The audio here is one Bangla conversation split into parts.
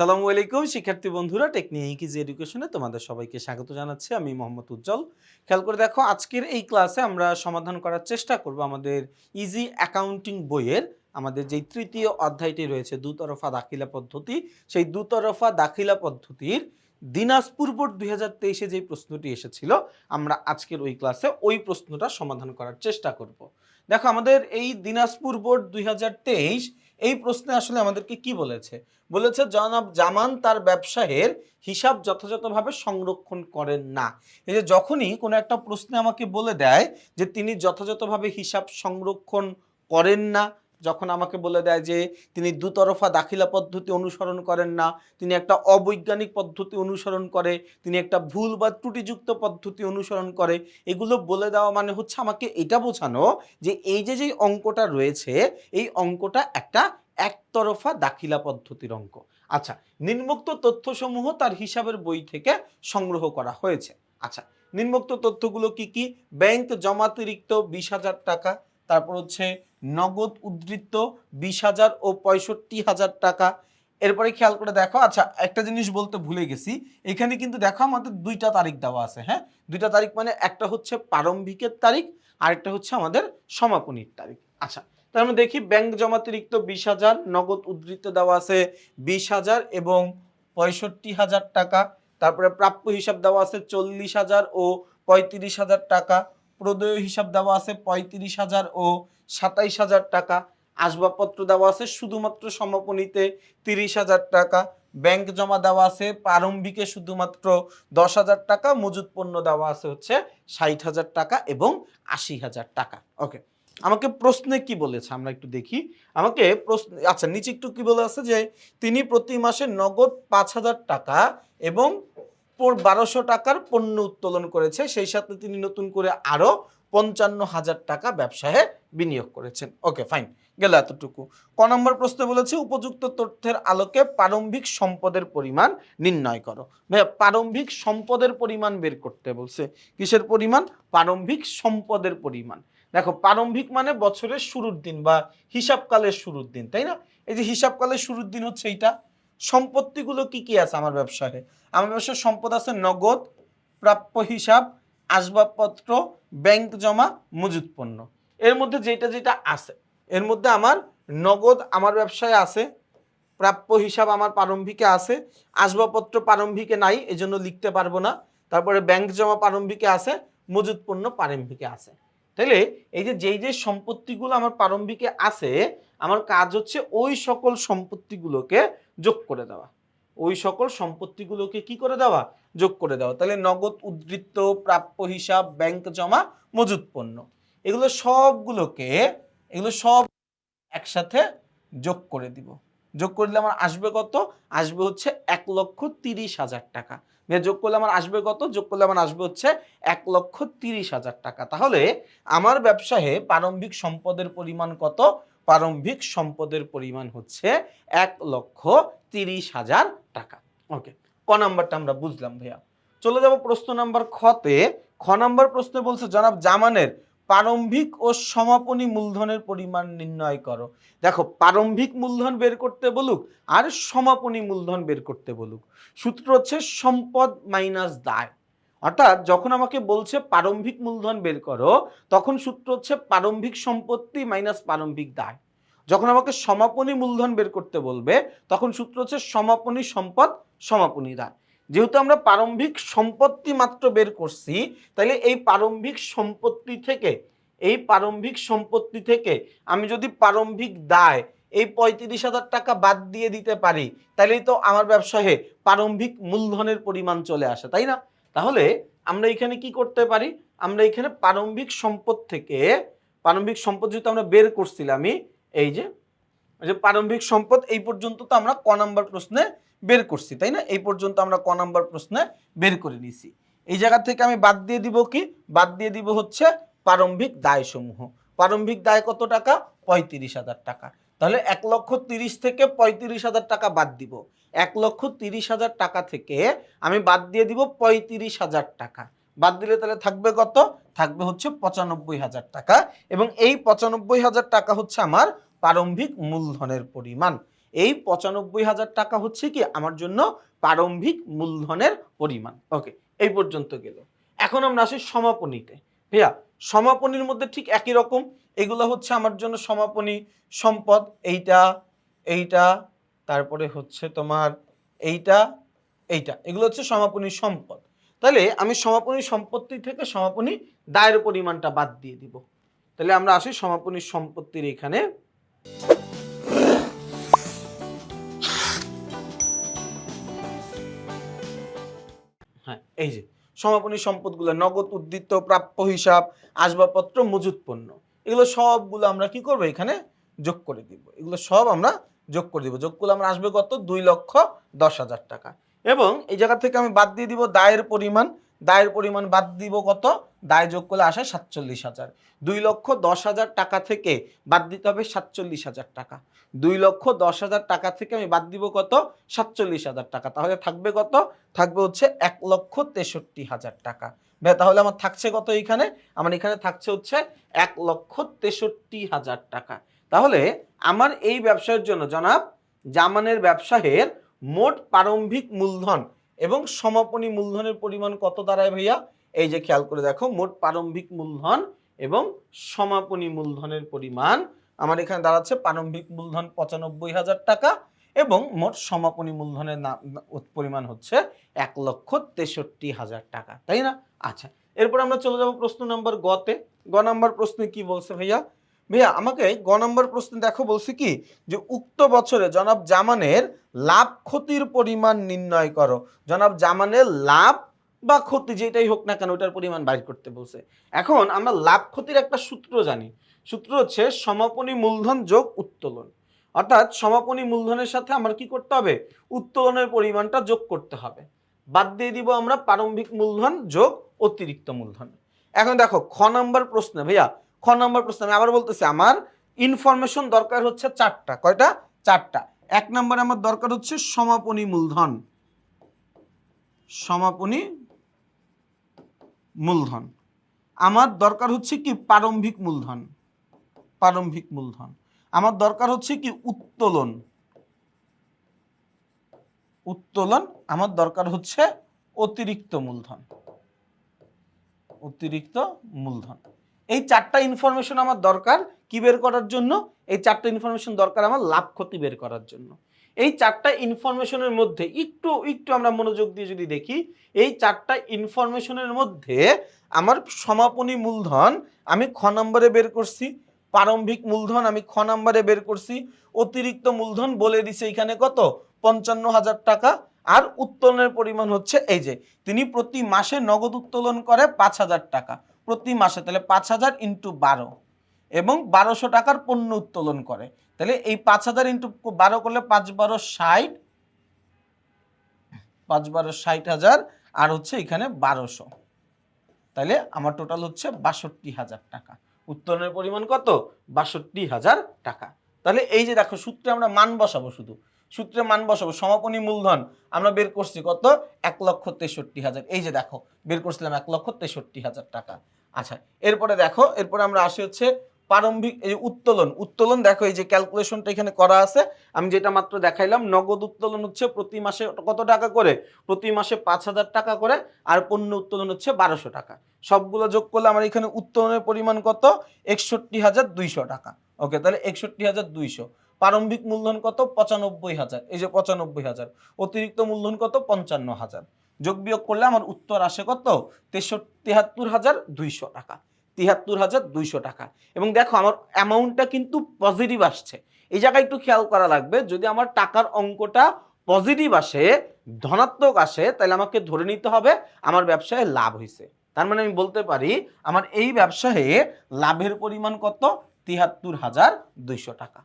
সালামু আলাইকুম, শিক্ষার্থী বন্ধুরা, টেকনিক ইজি এডুকেশনে তোমাদের সবাইকে স্বাগত জানাচ্ছি। আমি মোহাম্মদ উজ্জ্বল। খেয়াল করে দেখো, আজকের এই ক্লাসে আমরা সমাধান করার চেষ্টা করব আমাদের ইজি অ্যাকাউন্টিং বইয়ের। আমাদের যে তৃতীয় অধ্যায়টি রয়েছে, দুতরফা দাখিলা পদ্ধতি, সেই দুতরফা দাখিলা পদ্ধতির দিনাজপুর বোর্ড দুই হাজার তেইশে যে প্রশ্নটি এসেছিল, আমরা আজকের ওই ক্লাসে ওই প্রশ্নটা সমাধান করার চেষ্টা করব। দেখো, আমাদের এই দিনাজপুর বোর্ড দুই হাজার তেইশ এই প্রশ্নে আসলে আমাদেরকে কি বলেছে? বলেছে, জনাব জামান তার ব্যবসায়ের হিসাব যথাযথভাবে সংরক্ষণ করেন না। এই যে যখনই কোনো একটা প্রশ্নে আমাকে বলে দেয় যে তিনি যথাযথভাবে হিসাব সংরক্ষণ করেন না যখন আমাকে বলে দেয় যে তিনি দুতরফা দাখিলা পদ্ধতি অনুসরণ করেন না, তিনি একটা অবৈজ্ঞানিক পদ্ধতি অনুসরণ করে, তিনি একটা ভুল বা ত্রুটিযুক্ত পদ্ধতি অনুসরণ করে, এগুলো বলে দেওয়া মানে হচ্ছে আমাকে এটা বোঝানো যে এই যে যে অঙ্কটা রয়েছে, এই অঙ্কটা একটা একতরফা দাখিলা পদ্ধতির অঙ্ক। আচ্ছা নিম্নোক্ত তথ্যসমূহ তার হিসাবের বই থেকে সংগ্রহ করা হয়েছে। আচ্ছা নিম্নোক্ত তথ্যগুলো কি কি? ব্যাংক জমাতিরিক্ত বিশ হাজার টাকা। তারপর হচ্ছে নগদ উদ্ধৃত বিশ হাজার ও পঁয়ষট্টি হাজার টাকা। এরপরে খেয়াল করে দেখো আচ্ছা একটা জিনিস বলতে ভুলে গেছি। এখানে কিন্তু দেখো আমাদের দুইটা তারিখ দেওয়া আছে হ্যাঁ? দুইটা তারিখ মানে একটা হচ্ছে প্রারম্ভিকের তারিখ, আরেকটা হচ্ছে আমাদের সমাপনীর তারিখ। আচ্ছা তার মানে দেখি ব্যাংক জমাতিরিক্ত বিশ হাজার, নগদ উদ্ধৃত দেওয়া আছে বিশ হাজার এবং পঁয়ষট্টি হাজার টাকা। তারপরে প্রাপ্য হিসাব দেওয়া আছে চল্লিশ হাজার ও পঁয়ত্রিশ হাজার টাকা। প্রদেয় হিসাব দেওয়া আছে পঁয়ত্রিশ হাজার ও সাতাইশ হাজার টাকা। আসবাবপত্র দেওয়া আছে শুধুমাত্র সমাপনীতে তিরিশ হাজার টাকা। ব্যাংক জমা দেওয়া আছে প্রারম্ভিকে শুধুমাত্র দশ হাজার টাকা। মজুদ পণ্য দেওয়া আছে হচ্ছে ষাট হাজার টাকা এবং আশি হাজার টাকা। ওকে, আমাকে প্রশ্নে কি বলেছে? আমরা একটু দেখি। আমাকে প্রশ্ন আচ্ছা নিচে একটু কি বলে আছে যে তিনি প্রতি মাসে নগদ পাঁচ হাজার টাকা এবং বারোশো টাকার পণ্য উত্তোলন করেছে। সেই সাথে তিনি নতুন করে আরও পঞ্চান্ন হাজার টাকা ব্যবসায় বিনিয়োগ করেছেন। ওকে, ফাইন, গেল এতটুকু। ক নম্বর প্রশ্নে বলেছে, উপযুক্ত তথ্যের আলোকে প্রারম্ভিক সম্পদের পরিমাণ নির্ণয় করো। ভাইয়া, প্রারম্ভিক সম্পদের পরিমাণ বের করতে বলছে। কিসের পরিমাণ? প্রারম্ভিক সম্পদের পরিমাণ। দেখো, প্রারম্ভিক মানে বছরের শুরুর দিন বা হিসাবকালের শুরুর দিন, তাই না? এই যে হিসাবকালের শুরুর দিন হচ্ছে এইটা। সম্পত্তিগুলো কি কি আছে আমার ব্যবসায়? আমার ব্যবসায় সম্পদ আছে নগদ, প্রাপ্য হিসাব, আসবাবপত্র ব্যাংক জমা, মজুত পণ্য। এর মধ্যে যেটা যেটা আছে, এর মধ্যে আমার নগদ আমার ব্যবসায় আছে, প্রাপ্য হিসাব আমার প্রারম্ভিকে আছে, আসবাবপত্র প্রারম্ভিকে নাই, এজন্য লিখতে পারব না। তারপরে ব্যাংক জমা প্রারম্ভিকে আছে, মজুত পণ্য প্রারম্ভিকে আছে। তাহলে এই যে যেই যে সম্পত্তিগুলো আমার প্রারম্ভিকে আছে, আমার কাজ হচ্ছে ওই সকল সম্পত্তিগুলোকে যোগ করে দেওয়া। ওই সকল সম্পত্তিগুলোকে কি করে দেওয়া? যোগ করে দেওয়া। তাহলে নগদ উদ্ধৃত প্রাপ্য হিসাব ব্যাংক জমা, মজুত পণ্য। এগুলো সবগুলোকে, এগুলো সব একসাথে যোগ করে দিব। যোগ করলে আমার আসবে কত? আসবে হচ্ছে এক লক্ষ তিরিশ হাজার টাকা। দিয়ে যোগ করলে আমার আসবে কত? যোগ করলে আমার আসবে হচ্ছে এক লক্ষ তিরিশ হাজার টাকা। তাহলে আমার ব্যবসায় প্রারম্ভিক সম্পদের পরিমাণ কত? প্রারম্ভিক সম্পদের পরিমাণ হচ্ছে এক লক্ষ তিরিশ হাজার টাকা। ওকে ক নাম্বারটা আমরা বুঝলাম ভাইয়া। চলে যাব প্রশ্ন নাম্বার খতে খ নাম্বার প্রশ্নে বলছে জনাব জামানের প্রারম্ভিক ও সমাপনী মূলধনের পরিমাণ নির্ণয় করো। দেখো, প্রারম্ভিক মূলধন বের করতে বলুক আর সমাপনী মূলধন বের করতে বলুক। সূত্র হচ্ছে সম্পদ মাইনাস দায়। অর্থাৎ যখন আমাকে বলছে প্রারম্ভিক মূলধন বের করো, তখন সূত্র হচ্ছে প্রারম্ভিক সম্পত্তি মাইনাস প্রারম্ভিক দায়। যখন আমাকে সমাপনী মূলধন বের করতে বলবে, তখন সূত্র হচ্ছে সমাপনী সম্পদ, সমাপনী দায়। যেহেতু আমরা প্রারম্ভিক সম্পত্তি মাত্র বের করছি, তাহলে এই প্রারম্ভিক সম্পত্তি থেকে, এই প্রারম্ভিক সম্পত্তি থেকে আমি যদি প্রারম্ভিক দায় এই পঁয়ত্রিশ হাজার টাকা বাদ দিয়ে দিতে পারি, তাহলেই তো আমার ব্যবসায়ে প্রারম্ভিক মূলধনের পরিমাণ চলে আসে, তাই না? তাহলে আমরা এখানে কি করতে পারি? আমরা এখানে প্রারম্ভিক সম্পদ থেকে, প্রারম্ভিক সম্পদ যেহেতু আমরা বের করছিলামই, এই যে প্রারম্ভিক সম্পদ, এই পর্যন্ত তো আমরা ক নাম্বার প্রশ্নে বের করছি, তাই না? এই পর্যন্ত আমরা ক নাম্বার প্রশ্নে বের করে নিছি এই জায়গা থেকে আমি বাদ দিয়ে দিব কি? বাদ দিয়ে দিব হচ্ছে প্রারম্ভিক দায় সমূহ প্রারম্ভিক দায় কত টাকা? পঁয়ত্রিশ হাজার টাকা। তাহলে এক লক্ষ তিরিশ থেকে পঁয়ত্রিশ হাজার টাকা বাদ দিব। এক লক্ষ তিরিশ হাজার টাকা থেকে আমি বাদ দিয়ে দিব পঁয়ত্রিশ হাজার টাকা। বাদ দিলে তাহলে থাকবে কত? থাকবে হচ্ছে পঁচানব্বই হাজার টাকা। এবং এই পঁচানব্বই হাজার টাকা হচ্ছে আমার প্রারম্ভিক মূলধনের পরিমাণ। এই পঁচানব্বই হাজার টাকা হচ্ছে কি আমার জন্য প্রারম্ভিক মূলধনের পরিমাণ। ওকে এই পর্যন্ত গেল। এখন আমরা আসি সমাপনীতে। ভাইয়া, সমাপনীর মধ্যে ঠিক একই রকম। এগুলো হচ্ছে আমার জন্য সমাপনী সম্পদ। এইটা এইটা, তারপরে হচ্ছে তোমার এইটা এইটা। এগুলো হচ্ছে সমাপনী সম্পদ। তাহলে আমি সমাপনী সম্পত্তি থেকে সমাপনী দায়ের পরিমাণটা বাদ দিয়ে দিব। তাহলে আমরা আসি সমাপনী সম্পত্তির এখানে। এই যে, সমাপনী সম্পদগুলো, নগদ উদ্দীপ্ত প্রাপ্য হিসাব, আসবাবপত্র, মজুত পণ্য, এগুলো সবগুলো আমরা কি করব এখানে? যোগ করে দিব। এগুলো সব আমরা যোগ করে দিব। যোগ করলে আমরা আসবে কত? দুই লক্ষ দশ হাজার টাকা। এবং এই জায়গা থেকে আমি বাদ দিয়ে দিব দায়ের পরিমাণ। দায়ের পরিমাণ বাদ দিব কত? দায় যোগ করলে আসে সাতচল্লিশ হাজার। দুই লক্ষ দশ হাজার টাকা থেকে বাদ দিতে হবে সাতচল্লিশ হাজার টাকা। দুই লক্ষ দশ হাজার টাকা থেকে আমি বাদ দিব কত? সাতচল্লিশ হাজার টাকা। তাহলে থাকবে কত? থাকবে হচ্ছে এক লক্ষ তেষট্টি হাজার টাকা। ভাই তাহলে আমার থাকছে কত এখানে? আমার এখানে থাকছে হচ্ছে এক লক্ষ তেষট্টি হাজার টাকা। তাহলে আমার এই ব্যবসার জন্য জনাব, জামানের ব্যবসায়ের মোট প্রারম্ভিক মূলধন এবং সমাপনী মূলধনের পরিমাণ কত দাঁড়ায় ভাইয়া? এই যে খেয়াল করে দেখো, মোট প্রারম্ভিক মূলধন এবং সমাপনী মূলধনের পরিমাণ আমার এখানে দাঁড়াচ্ছে প্রারম্ভিক মূলধন পঁচানব্বই হাজার টাকা এবং মোট সমাপনী মূলধনের পরিমাণ হচ্ছে এক লক্ষ তেষট্টি হাজার টাকা, তাই না? আচ্ছা এরপর আমরা চলে যাব প্রশ্ন নাম্বার গতে গ নাম্বার প্রশ্নে কি বলছে ভাইয়া? ভাইয়া, আমাকে গ নাম্বার প্রশ্ন দেখো বলছে কি যে, উক্ত বছরে জনাব জামানের লাভ ক্ষতির পরিমাণ নির্ণয় করো। জনাব জামানের লাভ বা ক্ষতি যেটাই হোক না কেন, ওটার পরিমাণ বাইর করতে বলছে। এখন আমরা লাভ ক্ষতির একটা সূত্র জানি। সূত্র হচ্ছে সমাপনী মূলধন যোগ উত্তোলন। অর্থাৎ সমাপনী মূলধনের সাথে আমার কি করতে হবে? উত্তোলনের পরিমাণটা যোগ করতে হবে। বাদ দিয়ে দিব আমরা প্রারম্ভিক মূলধন যোগ অতিরিক্ত মূলধন। এখন দেখো, খ নম্বর প্রশ্ন ভাইয়া, খ নম্বর প্রশ্ন আমি আবার বলতেছি, আমার ইনফরমেশন দরকার হচ্ছে চারটা। কয়টা? চারটা। এক নম্বর আমার দরকার হচ্ছে সমাপনী মূলধন। সমাপনী মূলধন। আমার দরকার হচ্ছে কি? প্রারম্ভিক মূলধন। প্রারম্ভিক মূলধন। আমার দরকার হচ্ছে কি উত্তোলন। উত্তোলন আমার দরকার হচ্ছে অতিরিক্ত মূলধন। অতিরিক্ত মূলধন। এই চারটা ইনফরমেশন আমার দরকার কি বের করার জন্য? এই চারটা ইনফরমেশন দরকার আমার লাভ ক্ষতি বের করার জন্য। এই চারটা ইনফরমেশনের মধ্যে একটু একটু আমরা মনোযোগ দিয়ে যদি দেখি, এই চারটা ইনফরমেশনের মধ্যে আমার সমাপনী মূলধন আমি খ নম্বরে বের করছি। প্রারম্ভিক মূলধন আমি খ নাম্বারে বের করছি, অতিরিক্ত মূলধন বলে দিছে এখানে কত? পঞ্চান্ন হাজার টাকা। আর উত্তোলনের পরিমাণ হচ্ছে এই যে, তিনি প্রতি মাসে নগদ উত্তোলন করে পাঁচ হাজার টাকা। প্রতি মাসে, তাহলে পাঁচ হাজার ইন্টু বারো। এবং বারোশো টাকার পণ্য উত্তোলন করে। তাহলে এই পাঁচ হাজার ইন্টু বারো করলে পাঁচ বারো ষাট, পাঁচ বারো ষাট হাজার, আর হচ্ছে এখানে বারোশো। তাহলে আমার টোটাল হচ্ছে বাষট্টি হাজার টাকা। উত্তোলনের পরিমাণ কত? বাষট্টি হাজার টাকা। তাহলে এই যে দেখো, সূত্রে আমরা মান বসাবো শুধু। সূত্রে মান বসাবো, সমাপনী মূলধন আমরা বের করছি কত? এক লক্ষ তেষট্টি হাজার। এই যে দেখো, বের করছিলাম এক লক্ষ তেষট্টি হাজার টাকা। আচ্ছা এরপরে দেখো, এরপরে আমরা আসি হচ্ছে প্রারম্ভিক, এই উত্তোলন উত্তোলন দেখো এই যে ক্যালকুলেশনটা এখানে করা আছে। আমি যেটা মাত্র দেখাইলাম, নগদ উত্তোলন হচ্ছে প্রতি মাসে কত টাকা করে? প্রতি মাসে পাঁচ হাজার টাকা করে, আর পণ্য উত্তোলন হচ্ছে বারোশো টাকা। সবগুলো যোগ করলে আমার এখানে উত্তোলনের পরিমাণ কত? একষট্টি হাজার দুইশো টাকা। ওকে, তাহলে একষট্টি হাজার দুইশো। প্রারম্ভিক মূলধন কত? পঁচানব্বই হাজার। এই যে পঁচানব্বই হাজার। অতিরিক্ত মূলধন কত? পঞ্চান্ন হাজার। যোগ বিয়োগ করলে আমার উত্তর আসে কত? তেষট্টি, তিহাত্তর হাজার দুইশো টাকা। তিহাত্তর হাজার দুইশো টাকা। এবং দেখো আমার অ্যামাউন্টটা কিন্তু পজিটিভ আসছে। এই জায়গায় একটু খেয়াল করা লাগবে, যদি আমার টাকার অঙ্কটা পজিটিভ আসে, ধনাত্মক আসে, তাহলে আমাকে ধরে নিতে হবে, আমার ব্যবসায় লাভ হয়েছে। তার মানে আমি বলতে পারি, আমার এই ব্যবসায়ে লাভের পরিমাণ কত? তিহাত্তর হাজার দুইশো টাকা।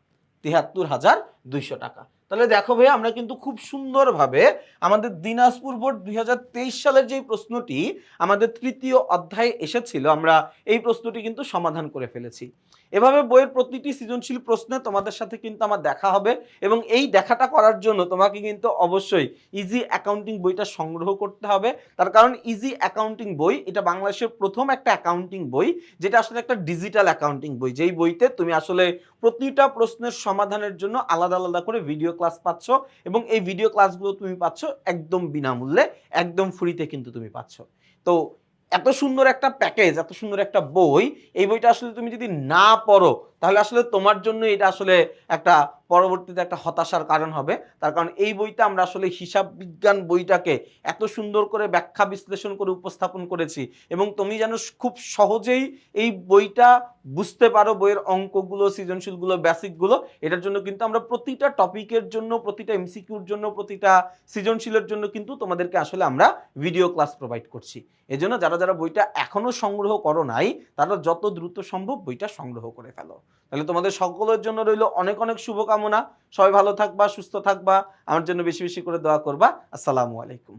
তিহাত্তর হাজার দুইশো টাকা। তাহলে দেখো ভাই আমরা কিন্তু খুব সুন্দরভাবে আমাদের দিনাজপুর বোর্ড দুই হাজার তেইশ সালের যে প্রশ্নটি আমাদের তৃতীয় অধ্যায়ে এসেছিল, আমরা এই প্রশ্নটি কিন্তু সমাধান করে ফেলেছি। এভাবে বইয়ের প্রতিটি সৃজনশীল প্রশ্নে তোমাদের সাথে কিন্তু আমার দেখা হবে এবং এই দেখাটা করার জন্য তোমাকে কিন্তু অবশ্যই ইজি অ্যাকাউন্টিং বইটা সংগ্রহ করতে হবে। তার কারণ ইজি অ্যাকাউন্টিং বই, এটা বাংলাদেশের প্রথম একটা অ্যাকাউন্টিং বই, যেটা আসলে একটা ডিজিটাল অ্যাকাউন্টিং বই। যেই বইতে তুমি আসলে প্রতিটা প্রশ্নের সমাধানের জন্য আলাদা আলাদা করে ভিডিও ক্লাস পাচ্ছ এবং এই ভিডিও ক্লাসগুলো তুমি পাচ্ছ একদম বিনামূল্যে, একদম ফ্রিতে কিন্তু তুমি পাচ্ছ। তো এত সুন্দর একটা প্যাকেজ এত সুন্দর একটা বই, এই বইটা আসলে তুমি যদি না পড়ো, তাহলে আসলে তোমার জন্য এটা আসলে একটা পরবর্তীতে একটা হতাশার কারণ হবে। তার কারণ এই বইটা আমরা আসলে হিসাব বিজ্ঞান বইটাকে এত সুন্দর করে ব্যাখ্যা বিশ্লেষণ করে উপস্থাপন করেছি এবং তুমি যেন খুব সহজেই এই বইটা বুঝতে পারো বইয়ের অঙ্কগুলো, সৃজনশীলগুলো বেসিকগুলো এটার জন্য কিন্তু আমরা প্রতিটা টপিকের জন্য, প্রতিটা এমসিকিউর জন্য, প্রতিটা সৃজনশীলের জন্য কিন্তু তোমাদেরকে আসলে আমরা ভিডিও ক্লাস প্রোভাইড করছি। এজন্য যারা যারা বইটা এখনও সংগ্রহ করো নাই, তারা যত দ্রুত সম্ভব বইটা সংগ্রহ করে ফেলো। তাহলে তোমাদের সকলের জন্য রইল অনেক অনেক শুভকামনা। সবাই ভালো থাকবা, সুস্থ থাকবা। আমার জন্য বেশি বেশি করে দোয়া করবা। আসসালামু আলাইকুম।